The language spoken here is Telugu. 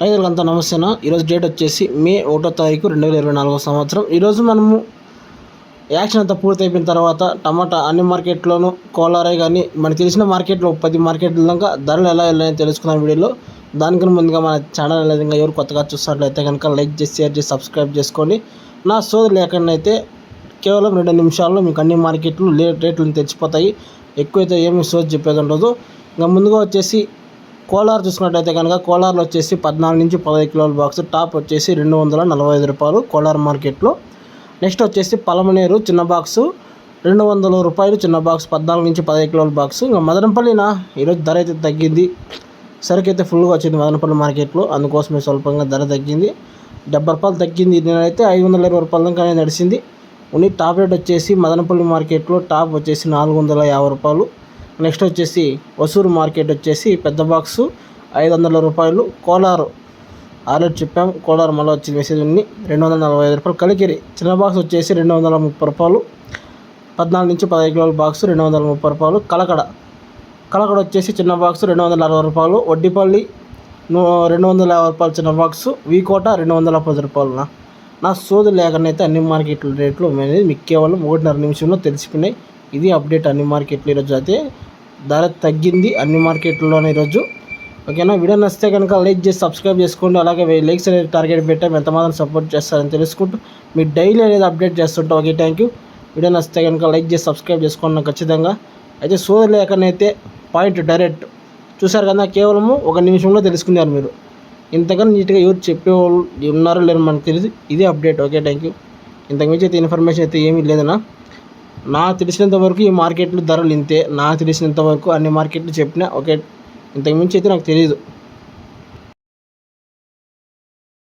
రైతులకంతా నమస్తేనా? ఈరోజు డేట్ వచ్చేసి మే ఒకటో తారీఖు రెండు వేల ఇరవై నాలుగో సంవత్సరం. ఈరోజు మనము యాక్షన్ అంతా పూర్తయిపోయిన తర్వాత టమాటా అన్ని మార్కెట్లోనూ కోలారే కానీ మనకు తెలిసిన మార్కెట్లో పది మార్కెట్ల దాకా ధరలు ఎలా వెళ్ళాయని తెలుసుకున్నాం వీడియోలో దానికన్నా ముందుగా మన ఛానల్ అనేది ఎవరు కొత్తగా చూస్తున్నట్లయితే కనుక లైక్ చేసి షేర్ చేసి సబ్స్క్రైబ్ చేసుకోండి. నా సోదరు లేకుండా కేవలం రెండు నిమిషాల్లో మీకు అన్ని మార్కెట్లు లే రేట్లు తెచ్చిపోతాయి. ఎక్కువైతే ఏమి సోజ్ చెప్పేది ఉండదు. ఇంకా ముందుగా వచ్చేసి కోలార్ చూసుకున్నట్టయితే కనుక కోలార్లో వచ్చేసి పద్నాలుగు నుంచి పదహైదు కిలోల బాక్స్ టాప్ వచ్చేసి రెండు వందల నలభై ఐదు రూపాయలు కోలార్ మార్కెట్లో. నెక్స్ట్ వచ్చేసి పలమనేరు చిన్న బాక్సు రెండు వందల రూపాయలు చిన్న బాక్స్ పద్నాలుగు నుంచి పదహైదు కిలోల బాక్స్. ఇంకా మదనపల్లినా ఈరోజు ధర అయితే తగ్గింది. సరికైతే అయితే ఫుల్గా వచ్చింది మదనపల్లి మార్కెట్లో అందుకోసమే స్వల్పంగా ధర తగ్గింది. డెబ్బై రూపాయలు తగ్గింది. నేనైతే ఐదు వందల ఇరవై రూపాయల దాకా నడిచింది. ఓన్లీ టాప్ రేట్ వచ్చేసి మదనపల్లి మార్కెట్లో టాప్ వచ్చేసి నాలుగు వందల యాభై రూపాయలు. నెక్స్ట్ వచ్చేసి వసూరు మార్కెట్ వచ్చేసి పెద్ద బాక్సు ఐదు వందల రూపాయలు. కోలారు ఆల్రెడీ చెప్పాం. కోలారు మళ్ళీ వచ్చి మెసేజ్ ఉంది రెండు వందల నలభై ఐదు రూపాయలు కలికిరి. చిన్న బాక్స్ వచ్చేసి రెండు వందల ముప్పై రూపాయలు. పద్నాలుగు నుంచి పదహైదు కిలోల బాక్స్ రెండు వందల ముప్పై రూపాయలు. కలకడ. కలకడ వచ్చేసి చిన్న బాక్స్ రెండు వందల అరవై రూపాయలు. వడ్డీపల్లి రెండు వందల యాభై రూపాయలు చిన్న బాక్స్. వీకోట రెండు వందల పది రూపాయలు నా నా సోదు లేకనైతే అన్ని మార్కెట్ల రేట్లు అనేది మీకు కేవలం ఒకటిన్నర నిమిషంలో తెలిసిపోయినాయి. ఇది అప్డేట్ అన్ని మార్కెట్లు ఈరోజు అయితే. ధర తగ్గింది అన్ని మార్కెట్లలోనే ఈరోజు. ఓకేనా? వీడియో నచ్చితే కనుక లైక్ చేసి సబ్స్క్రైబ్ చేసుకోండి. అలాగే లైక్స్ అనేది టార్గెట్ పెట్టాం ఎంత మాత్రం సపోర్ట్ చేస్తారని తెలుసుకుంటూ మీ డైలీ అనేది అప్డేట్ చేస్తుంటాం. Okay thank you. వీడియో నచ్చితే కనుక లైక్ చేసి సబ్స్క్రైబ్ చేసుకోండి నాకు ఖచ్చితంగా. అయితే సోదరు లేకనైతే పాయింట్ డైరెక్ట్. చూసారు కదా కేవలము ఒక నిమిషంలో తెలుసుకున్నారు మీరు. ఇంతకన్నా నీట్గా ఎవరు చెప్పేవాళ్ళు ఉన్నారో లేరు మనకు తెలియదు ఇదే అప్డేట్. Okay thank you. ఇంతకు మించి అయితే ఇన్ఫర్మేషన్ అయితే ఏమీ లేదన్నా. నాకు తెలిసినంత వరకు ఈ మార్కెట్లు ధరలు ఇంతే. నాకు తెలిసినంత వరకు అన్ని మార్కెట్లు చెప్పినా ఒకే ఇంతకుమించి అయితే నాకు తెలియదు